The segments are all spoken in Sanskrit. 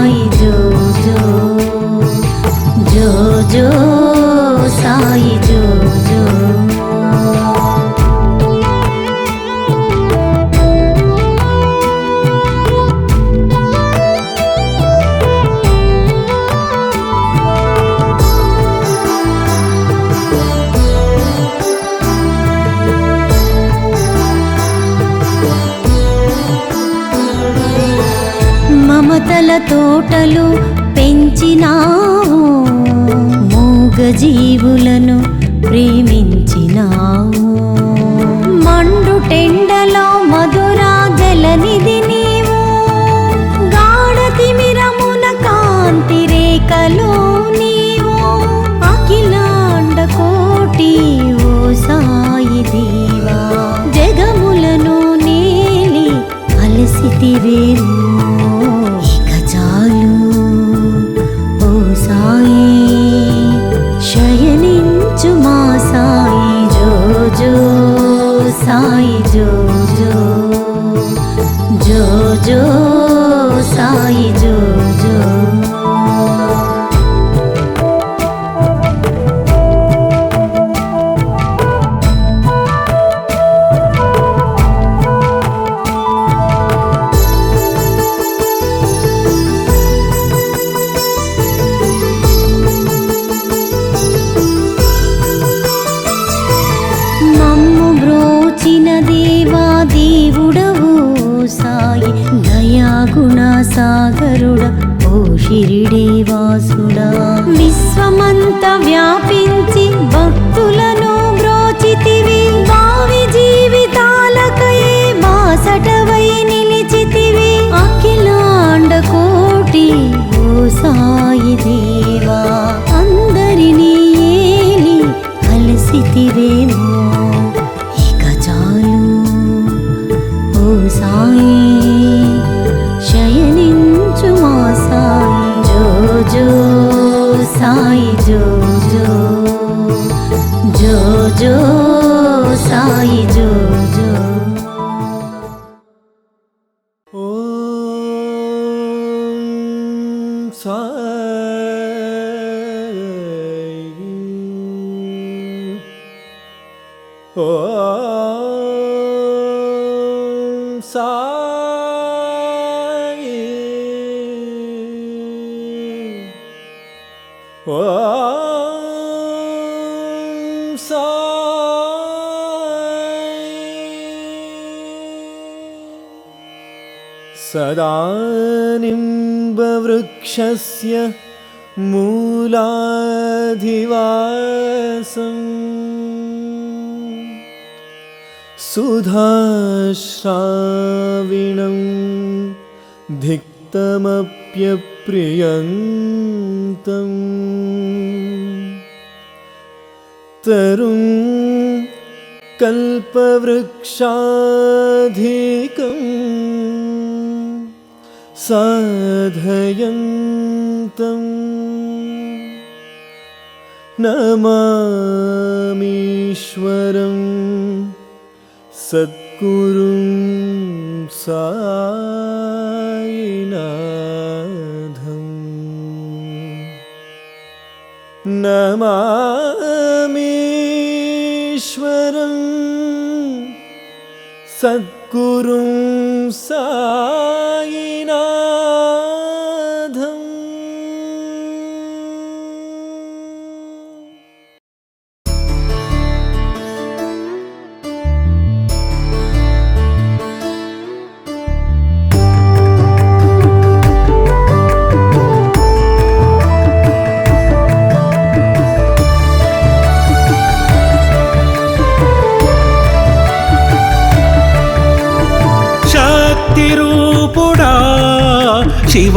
সাই জো জো জো জো మమతల తోటలు పెంచినావు మూగ జీవులను ప్రేమించినావు. మండు టెండలో మధురా జలనిధి నీవు గాఢ తిమిరమున కాంతి రేఖలో నీవు అఖిలాండ కోటి ఓ సాయి దేవా. జగములను నేలి అలసితివేమో सर्वव्यापी सदा निम्बवृक्षस्य मूलाधिवासम् सुधाश्राविणं धिक्तमप्यप्रियन्तम् तरुं कल्पवृक्षाधिकम् साधयन्तम् नमामीश्वरं सद्गुरुं सायिनाथम् नमामीश्वरं सद्गुरुं सायिनाथम्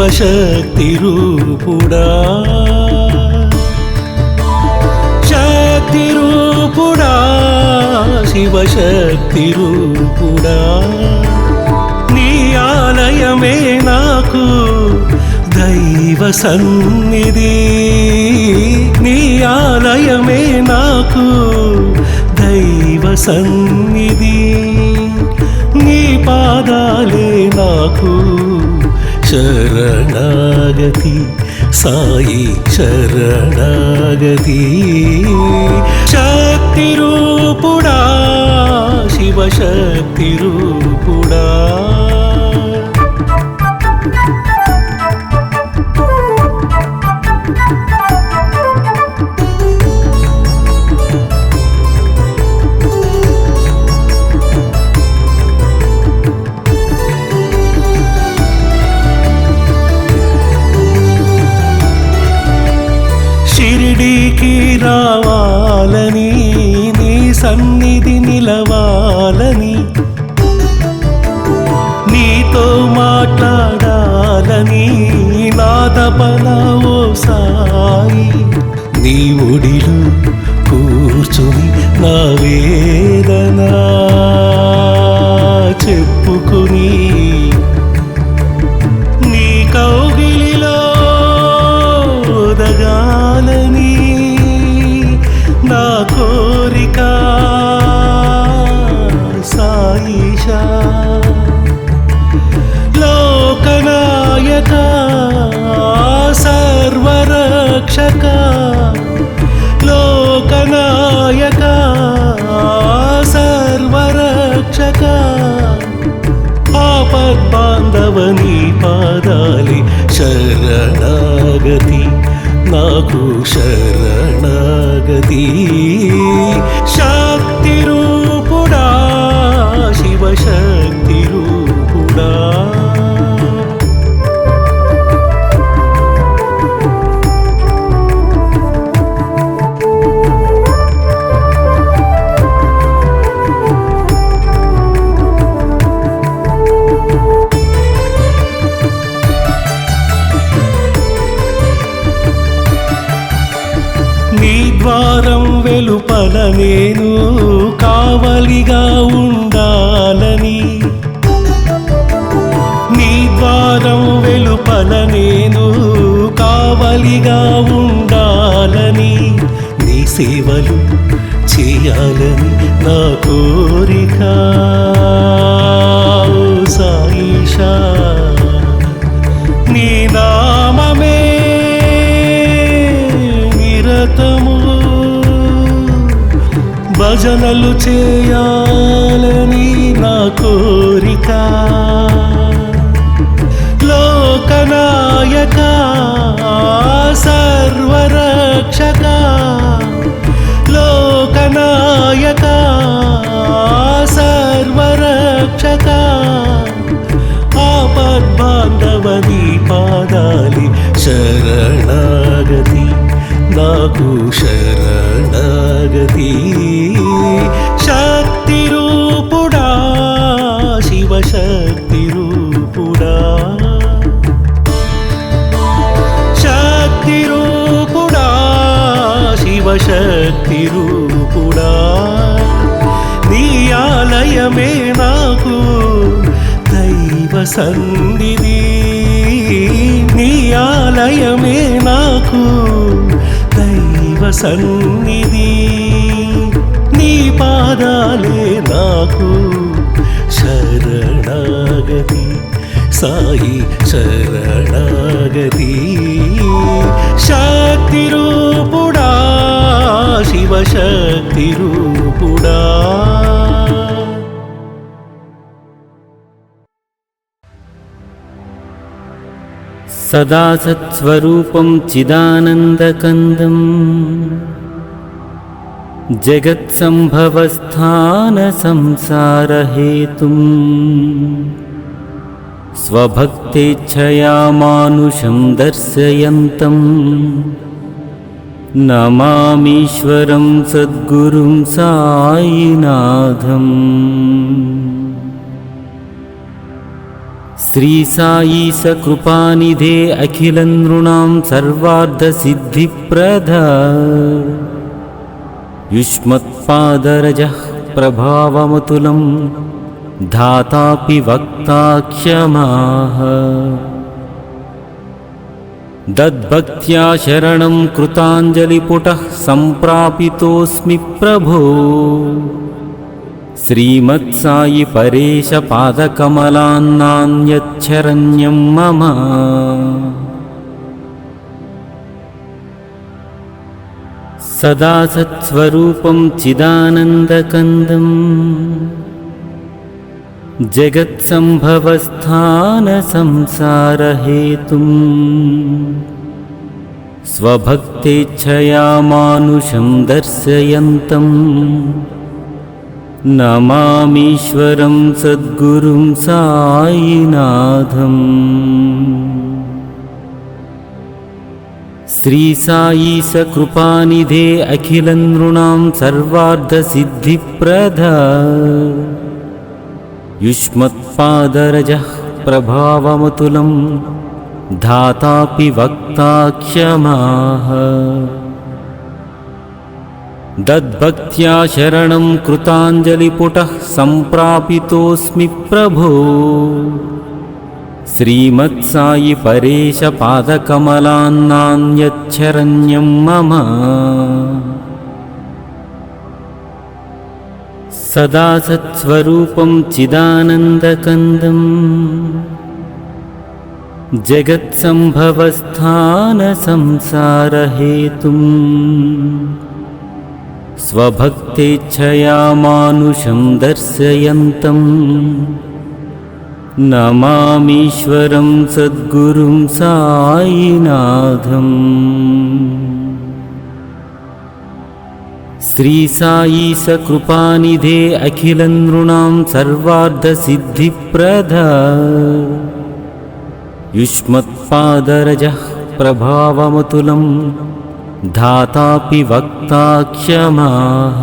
సర్వశక్తి రూపుడా. శక్తి రూపుడా శివశక్తి రూపుడా. నీ ఆలయమే నాకు దైవ సన్నిధి. నీ ఆలయమే నాకు దైవ సన్నిధి. నీ పాదాలే నాకు శరణాగతి సాయి శరణాగతి శక్తి రూపుడా సన్నిధి నిలవాలని నీతో మాట్లాడాలని నా తపన ఓ సాయి నీ ఒడిలో కూర్చుని నా వేదన చెప్పుకో నీ పాదాలి శరణాగతి. నాకు శరణాగతి. శక్తి నేను కావలిగా ఉండాలని. నీ ద్వారం వెలుపల నేను కావలిగా ఉండాలని. నీ సేవలు చేయాలని నా కోరిక. ఓ సాయిషా నీ నామమే నిరతము. భజనలు చేయాలని నా కోరిక. లోకనాయక సర్వరక్షక. లోకనాయక సర్వరక్షక. ఆపద్బాంధవని పాదాలి శరణాగతి నాకు శరణాగతి. శివశక్తి నీ ఆలయమే నాకు దైవ సంధిది నీ ఆలయమే నాకు దైవ సన్నిధి. నీ పాదాలే నాకు శరణాగతి. సాయి శరణాగతి. శాక్తిరూ सदा सत्स्वरूपं चिदानन्दकन्दम्। जगत्सम्भवस्थानसंसारहेतुं स्वभक्तेच्छया मानुषं दर्शयन्तम्। नमामीश्वरं सद्गुरुं सायिनाथम् श्रीसायी सकृपानिधे अखिलनृणां सर्वार्धसिद्धिप्रद। युष्मत्पादरजः प्रभावमतुलं धातापि वक्ता क्षमाः दद्भक्त्या शरणं कृताञ्जलिपुटः सम्प्रापितोऽस्मि प्रभो। श्रीमत्सायि परेशपादकमलान्नान्यच्छरण्यं मम। सदा सत्स्वरूपं चिदानन्दकन्दम् जगत्सम्भवस्थानसंसारहेतुम्। स्वभक्तेच्छया मानुषं दर्शयन्तम्। नमामीश्वरं सद्गुरुं सायिनाथम् सकृपानिधे अखिलनृणां सर्वार्धसिद्धिप्रदा युष्मत्पादरजः प्रभावमतुलं धातापि वक्ता क्षमाः दद्भक्त्या शरणं कृताञ्जलिपुटः सम्प्रापितोऽस्मि प्रभो। श्रीमत्सायि परेशपादकमलान्नान्यच्छरण्यं मम सदा सत्स्वरूपं चिदानन्दकन्दम्। जगत्सम्भवस्थानसंसारहेतुम्। स्वभक्तेच्छया मानुषं दर्शयन्तम्। नमामीश्वरं सद्गुरुं सायिनाथम् श्रीसायी सकृपानिधे अखिलनृणां सर्वार्धसिद्धिप्रदा। युष्मत्पादरजः प्रभावमतुलं धातापि वक्ता क्षमाः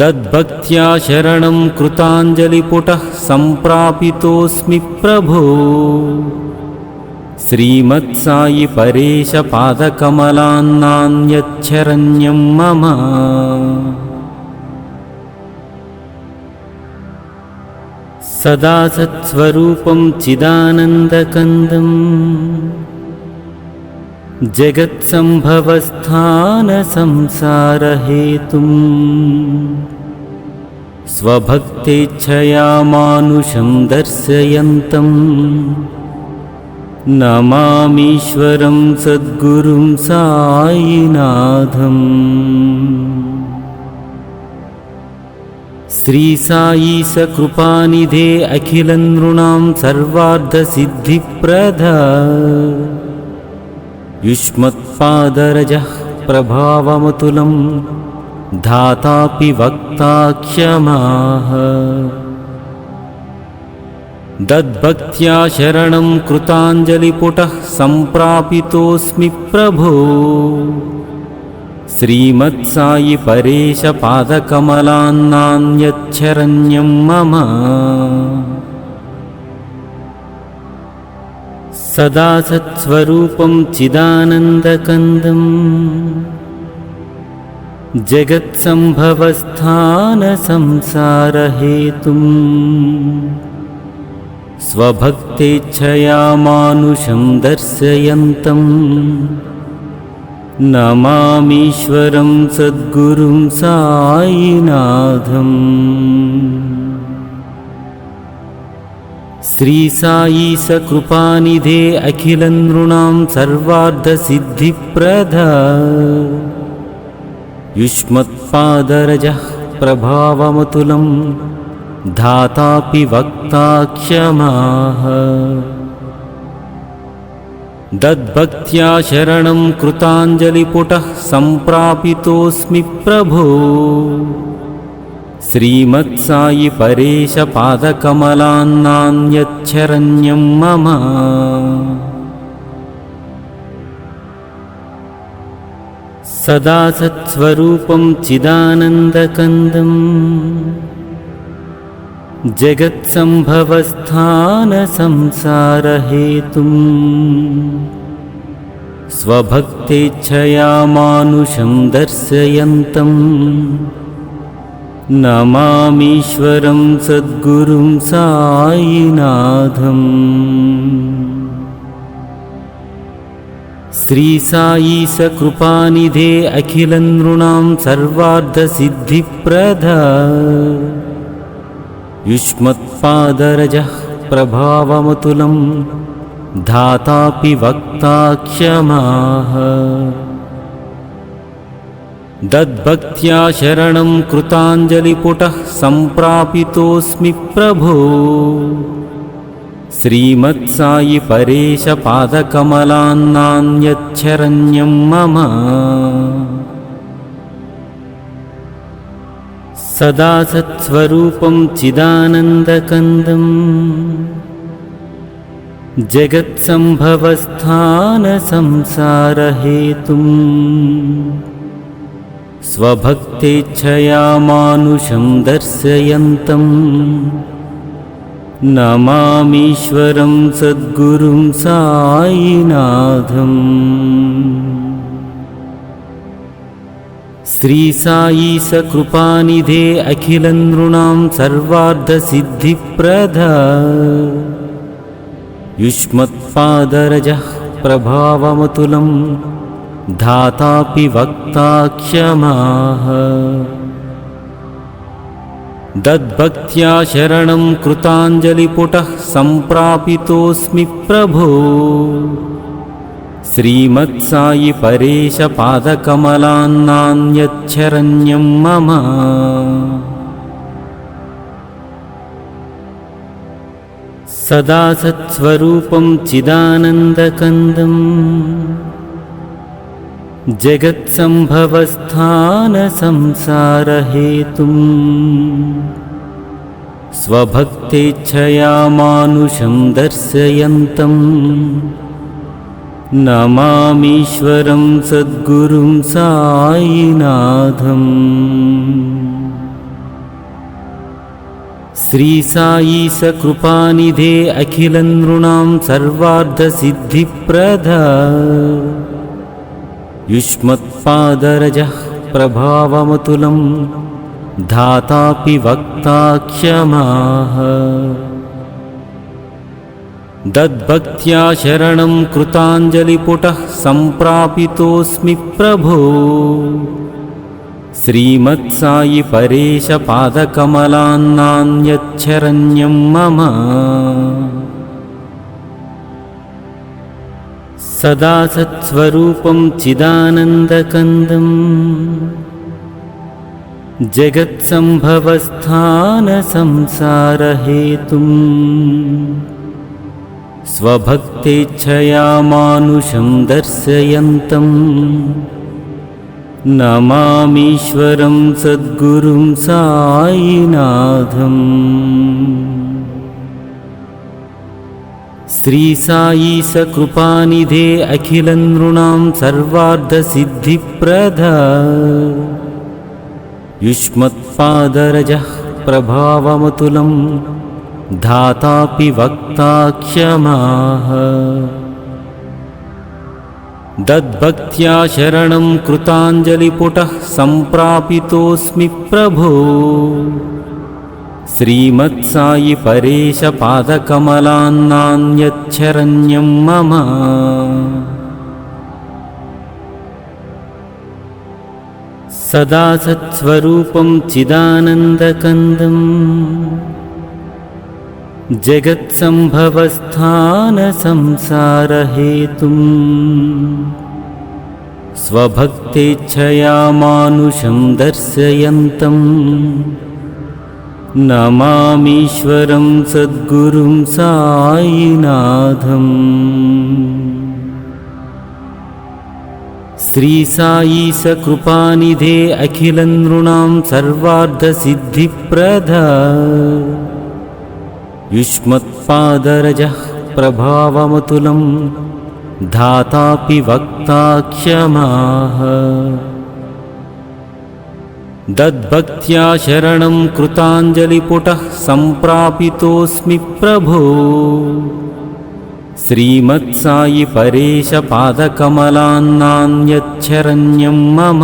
दद्भक्त्या शरणं कृताञ्जलिपुटः सम्प्रापितोऽस्मि प्रभो श्रीमत्सायि परेशपादकमलान्नान्यच्छरण्यं मम। सदा सत्स्वरूपं चिदानन्दकन्दम्। जगत्सम्भवस्थानसंसारहेतुम् स्वभक्तेच्छया मानुषं दर्शयन्तम् नमामीश्वरं सद्गुरुं सायिनाथम् श्रीसायी सकृपानिधे अखिलनृणां सर्वार्धसिद्धिप्रदा। युष्मत्पादरजः प्रभावमतुलं धातापि वक्ता क्षमाः दद्भक्त्या शरणं कृताञ्जलिपुटः सम्प्रापितोऽस्मि प्रभो। श्रीमत्सायि परेशपादकमलान्नान्यच्छरण्यं मम। सदा सत्स्वरूपं चिदानन्दकन्दम्। जगत्सम्भवस्थानसंसारहेतुम् स्वभक्तेच्छया मानुषं दर्शयन्तम्। नमामीश्वरं सद्गुरुं सायिनाथम् श्रीसायी सकृपानिधे अखिलनृणां सर्वार्धसिद्धिप्रदा। युष्मत्पादरजः प्रभावमतुलं धातापि वक्ता क्षमाः दद्भक्त्या शरणं कृताञ्जलिपुटः सम्प्रापितोऽस्मि प्रभो। श्रीमत्सायि परेशपादकमलान्नान्यच्छरण्यं मम। सदा सत्स्वरूपं चिदानन्दकन्दम् जगत्सम्भवस्थानसंसारहेतुम्। स्वभक्तेच्छया मानुषं दर्शयन्तम्। नमामीश्वरं सद्गुरुं सायिनाथम् श्रीसायी सकृपानिधे अखिलनृणां सर्वार्धसिद्धिप्रद युष्मत्पादरजः प्रभावमतुलं धातापि वक्ता क्षमाः दद्भक्त्या शरणं कृताञ्जलिपुटः सम्प्रापितोऽस्मि प्रभो। श्रीमत्सायि परेशपादकमलान्नान्यच्छरण्यं मम सदा सत्स्वरूपं चिदानन्दकन्दम्। जगत्सम्भवस्थानसंसारहेतुम्। स्वभक्तेच्छया मानुषं दर्शयन्तम्। नमामीश्वरं सद्गुरुं सायिनाथम् श्रीसायी सकृपानिधे अखिलनृणां सर्वार्धसिद्धिप्रद। युष्मत्पादरजः प्रभावमतुलं धातापि वक्ता क्षमाः दद्भक्त्या शरणं कृताञ्जलिपुटः सम्प्रापितोऽस्मि प्रभो श्रीमत्सायि परेशपादकमलान्नान्यच्छरण्यं मम। सदा सत्स्वरूपं चिदानन्दकन्दम्। जगत्सम्भवस्थानसंसारहेतुम्। स्वभक्तेच्छया मानुषं दर्शयन्तम् नमामीश्वरं सद्गुरुं सायिनाथम् श्रीसायी सकृपानिधे अखिलनृणां सर्वार्धसिद्धिप्रद। युष्मत्पादरजः प्रभावमतुलं धातापि वक्ता क्षमाः दद्भक्त्या शरणं कृताञ्जलिपुटः सम्प्रापितोऽस्मि प्रभो। श्रीमत्सायि परेशपादकमलान्नान्यच्छरण्यं मम। सदा सत्स्वरूपं चिदानन्दकन्दम्। जगत्सम्भवस्थानसंसारहेतुम् स्वभक्तेच्छया मानुषं दर्शयन्तम्। नमामीश्वरं सद्गुरुं सायिनाथम् श्रीसायी सकृपानिधे अखिलनृणां सर्वार्धसिद्धिप्रद। युष्मत्पादरजः प्रभावमतुलं धातापि वक्ता क्षमाः दद्भक्त्या शरणं कृताञ्जलिपुटः सम्प्रापितोऽस्मि प्रभो। श्रीमत्सायि परेशपादकमलान्नान्यच्छरण्यं मम। सदा सत्स्वरूपं चिदानन्दकन्दम् जगत्सम्भवस्थानसंसारहेतुम्। स्वभक्तेच्छया मानुषं दर्शयन्तम्। नमामीश्वरं सद्गुरुं सायिनाथम् श्रीसायी सकृपानिधे अखिलनृणां सर्वार्धसिद्धिप्रद युष्मत्पादरजः प्रभावमतुलं धातापि वक्ता क्षमाः दद्भक्त्या शरणं कृताञ्जलिपुटः सम्प्रापितोऽस्मि प्रभो। श्रीमत्सायि परेशपादकमलान्नान्यच्छरण्यं मम